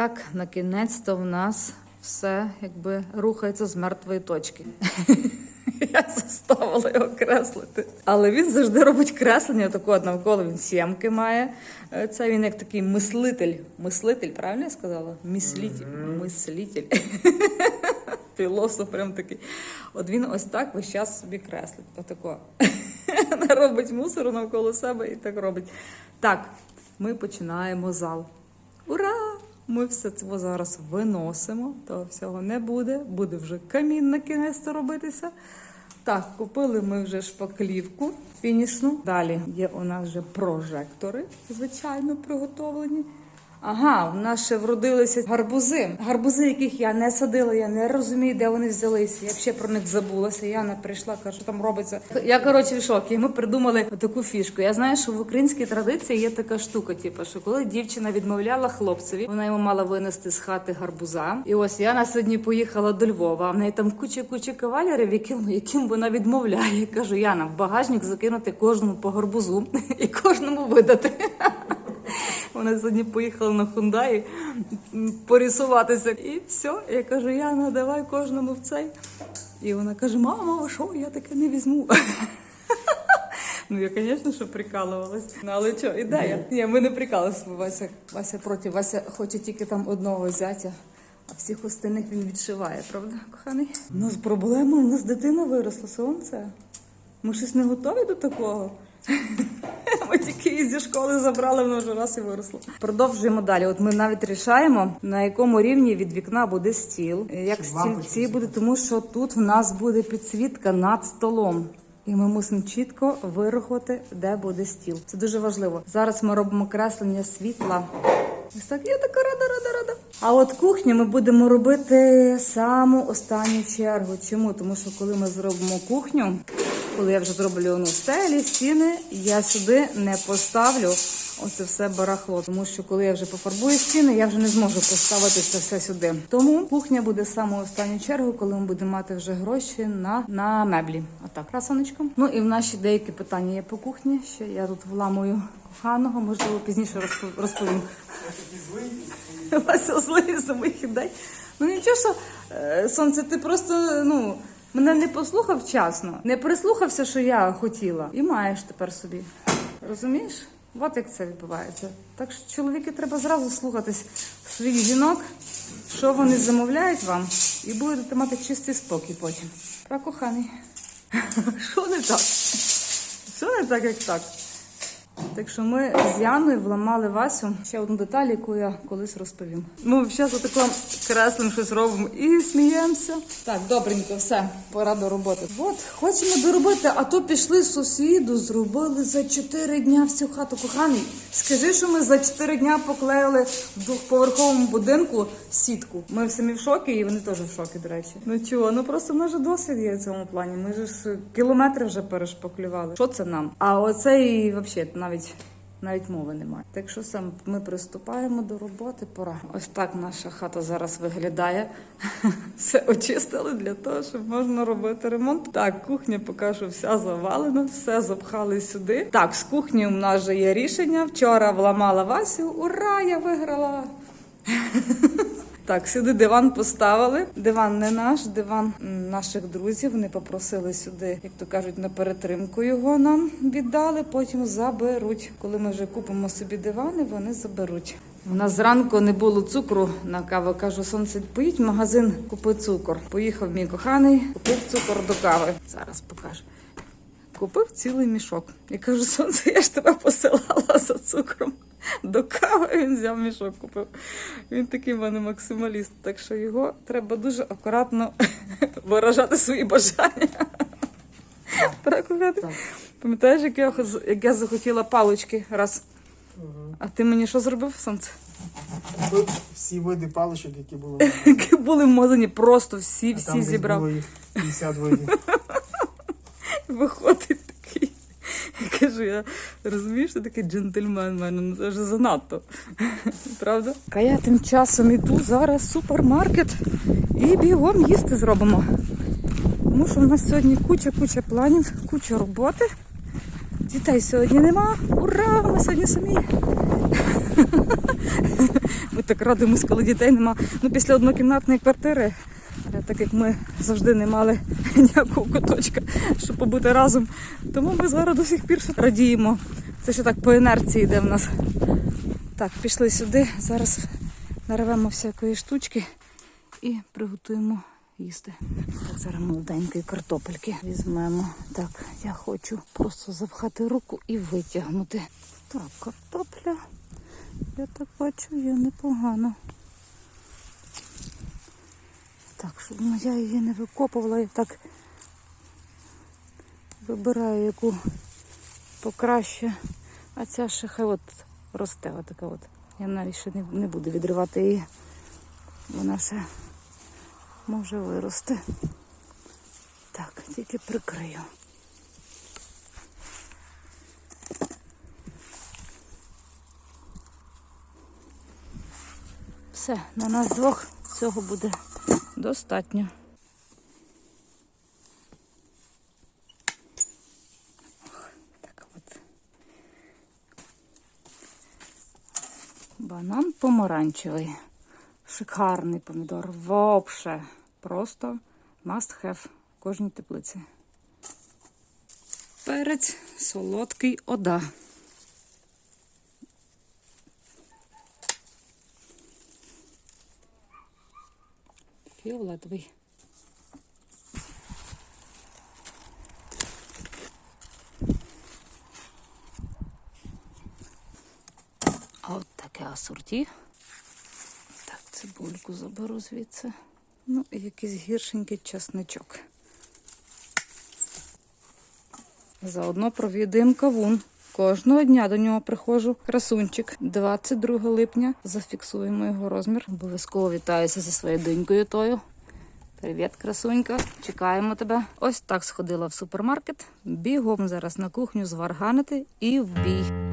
так, на кінець-то в нас все якби рухається з мертвої точки. Я заставила його креслити. Але він завжди робить креслення такого навколо. Він сімки має. Е, Це він як такий мислитель. Мислитель, правильно я сказала? Мислитель. Мислитель. Філософ прям такий. От він ось так весь час собі креслить. Отако. Робить мусору навколо себе і так робить. Так, ми починаємо зал. Ура! Ми все це зараз виносимо, того всього не буде. Буде вже камін на кінець робитися. Так, купили ми вже шпаклівку фінішну. Далі є у нас вже прожектори, звичайно, приготовлені. Ага, в нас ще вродилися гарбузи. Гарбузи, яких я не садила, я не розумію, де вони взялися. Я взагалі про них забулася. Яна прийшла, каже, що там робиться. Я коротше в шокі. Ми придумали таку фішку. Я знаю, що в українській традиції є така штука, типу, що коли дівчина відмовляла хлопцеві, вона йому мала винести з хати гарбуза. І ось Яна сьогодні поїхала до Львова. В неї там куча куча кавалерів, яким, яким вона відмовляє. Я кажу, Яна, в багажник закинути кожному по гарбузу і кожному видати. Вона сьогодні поїхала на Хундаї порисуватися. І все. Я кажу, Яна, давай кожному в цей. І вона каже: мама, а що, я таке не візьму. Ну, я, звісно, що прикалувалась. Ну, але що, ідея. Ні, ми не прикалувалися. Вася, Вася проти. Вася хоче тільки там одного зятя, а всіх остальних він відшиває, правда, коханий? У нас проблема, у нас дитина виросла, сонце. Ми щось не готові до такого. Ми тільки її зі школи забрали, вона вже раз і виросла. Продовжуємо далі. От ми навіть рішаємо, на якому рівні від вікна буде стіл, як Щоб стільці буде, тому що тут в нас буде підсвітка над столом. І ми мусимо чітко вирахувати, де буде стіл. Це дуже важливо. Зараз ми робимо креслення світла. Ось так, я така рада, рада, рада. А от кухню ми будемо робити саму останню чергу. Чому? Тому що коли ми зробимо кухню, коли я вже зроблю ну, стелі, стіни, я сюди не поставлю оце все барахло. Тому що коли я вже пофарбую стіни, я вже не зможу поставити це все сюди. Тому кухня буде саму останню чергу, коли ми будемо мати вже гроші на, на меблі. Отак, красонечко. Ну і в ще деякі питання є по кухні. Ще я тут вламую коханого, можливо, пізніше розпо- розповім. Вася злий за моїх ідей. Ну нічого, що е, сонце, ти просто ну. Мене не послухав вчасно, не прислухався, що я хотіла, і маєш тепер собі. Розумієш? От як це відбувається. Так що чоловіки треба зразу слухатись своїх жінок, що вони замовляють вам, і будете мати чистий спокій потім. Про коханий. Що не так? Що не так, як так? Так що ми з Яною вламали Васю ще одну деталь, яку я колись розповім. Ми зараз отако креслим щось робимо і сміємося. Так, добренько, все, пора до роботи. От, хочемо доробити, а то пішли сусіду, зробили за 4 дня всю хату коханий. Скажи, що ми за 4 дня поклеїли в двохповерховому будинку сітку. Ми самі в шокі, і вони теж в шокі, до речі. Ну чого? Ну просто в нас же досвід є в цьому плані. Ми ж кілометри вже перешпаклювали. Що це нам? А оцей взагалі навіть. Навіть мови немає. Так що сам ми приступаємо до роботи. Пора. Ось так наша хата зараз виглядає. Все очистили для того, щоб можна робити ремонт. Так, кухня поки що вся завалена, все запхали сюди. Так, з кухні у нас вже є рішення. Вчора вламала Васю. Ура! Я виграла! Так, сюди диван поставили. Диван не наш, диван наших друзів. Вони попросили сюди, як то кажуть, на перетримку його нам віддали. Потім заберуть. Коли ми вже купимо собі дивани, вони заберуть. У нас зранку не було цукру на каву. Кажу, сонце, поїдь в магазин, купи цукор. Поїхав мій коханий, купив цукор до кави. Зараз покажу. Купив цілий мішок. Я кажу, сонце, я ж тебе посилала за цукром. До кави він взяв мішок, купив. Він такий в мене максималіст. Так що його треба дуже акуратно виражати свої бажання. Перекупити. Пам'ятаєш, як я, як я захотіла палички раз. А ти мені що зробив, сонце? Купив всі види паличок, які були. Які були мазані, просто всі, А всі зібрав. було їх 50 видів. Виходить кажу, я розумієш, що такий джентльмен в мене, ну це вже занадто. Правда? А я тим часом іду зараз в супермаркет і бігом їсти зробимо. Тому що в нас сьогодні куча-куча планів, куча роботи. Дітей сьогодні нема. Ура! Ми сьогодні самі. Ми так радуємось, коли дітей нема. Ну, після однокімнатної квартири, так як ми завжди не мали ніякого куточка, щоб побути разом. Тому ми зараз до сих пір радіємо. Це ще так по інерції йде в нас. Так, пішли сюди. Зараз наревемо всякої штучки і приготуємо їсти. Так, зараз молоденької картопельки візьмемо. Так, я хочу просто запхати руку і витягнути. Так, картопля. Я так бачу, є непогано. Так, щоб ну, я її не викопувала, я так вибираю яку покраще. А ця ще хай от росте, отака от. Я навіть ще не, не буду відривати її. Вона ще може вирости. Так, тільки прикрию. Все, на нас двох цього буде достатньо. Так от. Банан помаранчевий. Шикарний помідор. Вообще. Просто must have в кожній теплиці. Перець солодкий ода. Фіолетовий. А от таке асорті. Так, цибульку заберу звідси. Ну, і якийсь гіршенький часничок. Заодно провідаємо кавун. Кожного дня до нього приходжу. Красунчик. 22 липня. Зафіксуємо його розмір. Обов'язково вітаюся зі своєю донькою тою. Привіт, красунька. Чекаємо тебе. Ось так сходила в супермаркет. Бігом зараз на кухню зварганити і в бій.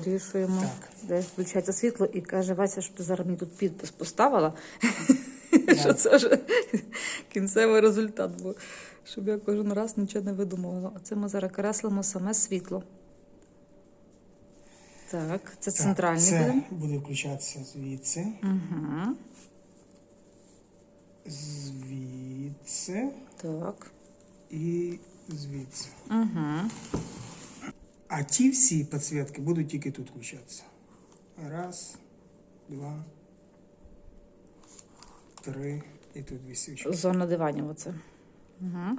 Вирішуємо, Так. де включається світло, і каже Вася, що ти зараз мені тут підпис поставила. Що це вже кінцевий результат був. Щоб я кожен раз нічого не видумувала. Оце ми зараз креслимо саме світло. Так, це Так, центральний це буде. буде включатися звідси. Угу. Звідси Так. і звідси. Угу. А ті всі підсвітки будуть тільки тут включатися. Раз, два, три. І тут дві свічки. Зона диванів оце. Угу.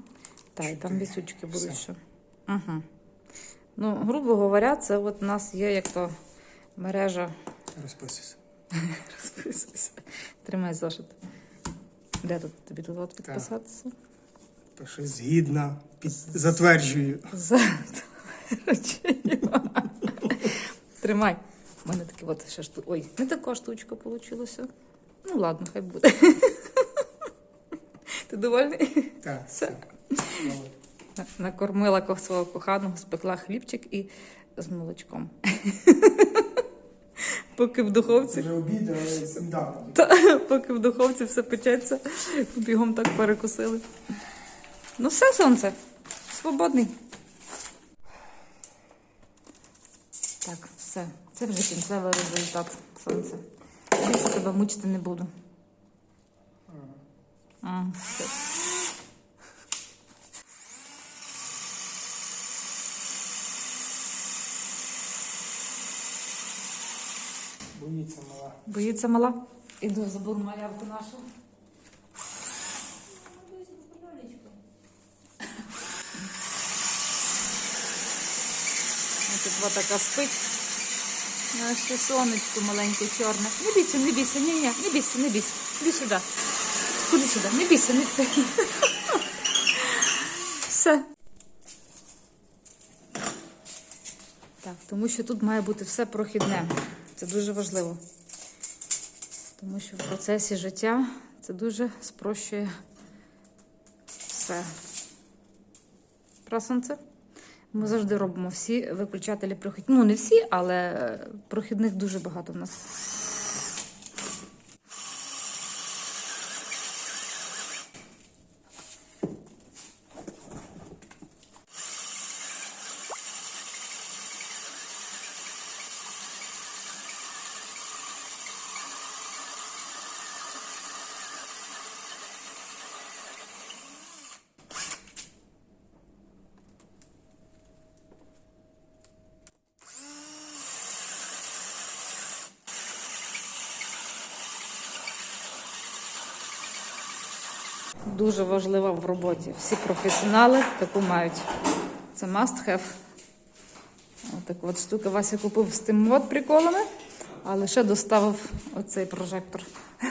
Так, і там Чотири. вісючки будуть Все. ще. Угу. Ну, грубо говоря, це от у нас є як то мережа Розписуйся. Розписуйся. Тримай зошит. Де тут тобі тут от підписатися? Пиши згідно, під... затверджую. За. Тримай. У мене таке от ще шту... Ой, не така штучка вийшла. Ну ладно, хай буде. Ти довольний? Так, Все. Накормила свого коханого, спекла хлібчик і з молочком. Поки в духовці. Вже обід, але. Та, поки в духовці все печеться, бігом так перекусили. Ну все, сонце, свободний. Так, все. Це вже кінцевий результат сонця. Більше тебе мучити не буду. А, все. Боїться мала. Боїться мала? Іду заберу малявку нашу. Тут вот така спить. Наше сонечко маленьке чорне. Не бійся, не бійся, ні, ні, не бійся, не бійся. Іди сюди. Куди сюди? Не бійся, не Все. Так, тому що тут має бути все прохідне. Це дуже важливо. Тому що в процесі життя це дуже спрощує все. Про сонце. Ми завжди робимо всі виключателі прохідних. Ну, не всі, але е, прохідних дуже багато в нас. Дуже важлива в роботі. Всі професіонали таку мають. Це must have. Отак от штука Вася купив з тим от приколами, а лише доставив оцей прожектор.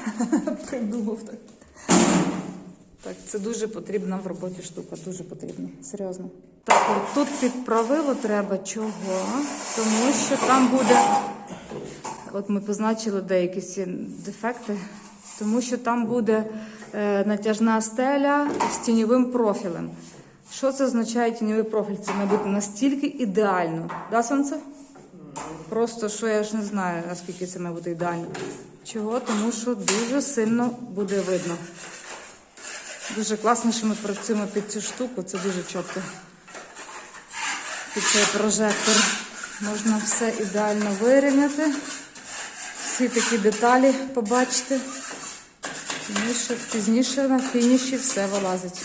Придумав так. Так, це дуже потрібна в роботі штука, дуже потрібна, серйозно. Так, от тут під правило треба чого? Тому що там буде. От ми позначили деякі дефекти, тому що там буде натяжна стеля з тіньовим профілем. Що це означає тіньовий профіль? Це має бути настільки ідеально. Да, сонце? Просто що я ж не знаю, наскільки це має бути ідеально. Чого? Тому що дуже сильно буде видно. Дуже класно, що ми працюємо під цю штуку, це дуже чітко. Під цей прожектор можна все ідеально вирівняти, всі такі деталі побачити. Пізніше, пізніше на фініші все вилазить.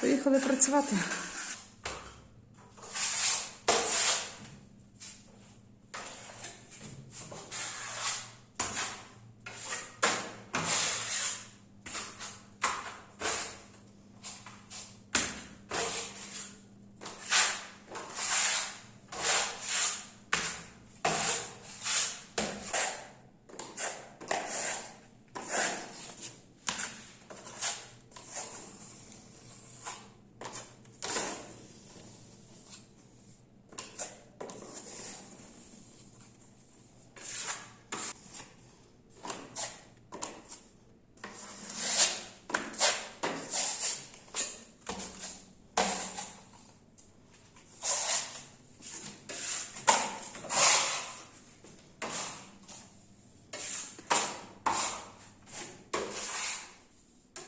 Поїхали працювати.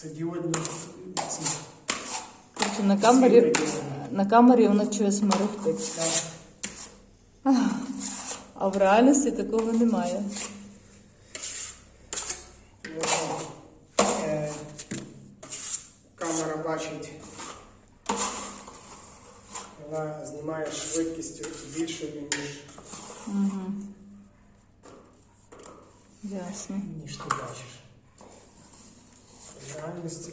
Це діодні ці. Короче, на камері, на камері воно чує смерехтить. А в реальності такого немає. Е, Камера бачить. Вона знімає швидкістю більшою, ніж, Ясно. ніж ти бачиш. В реальності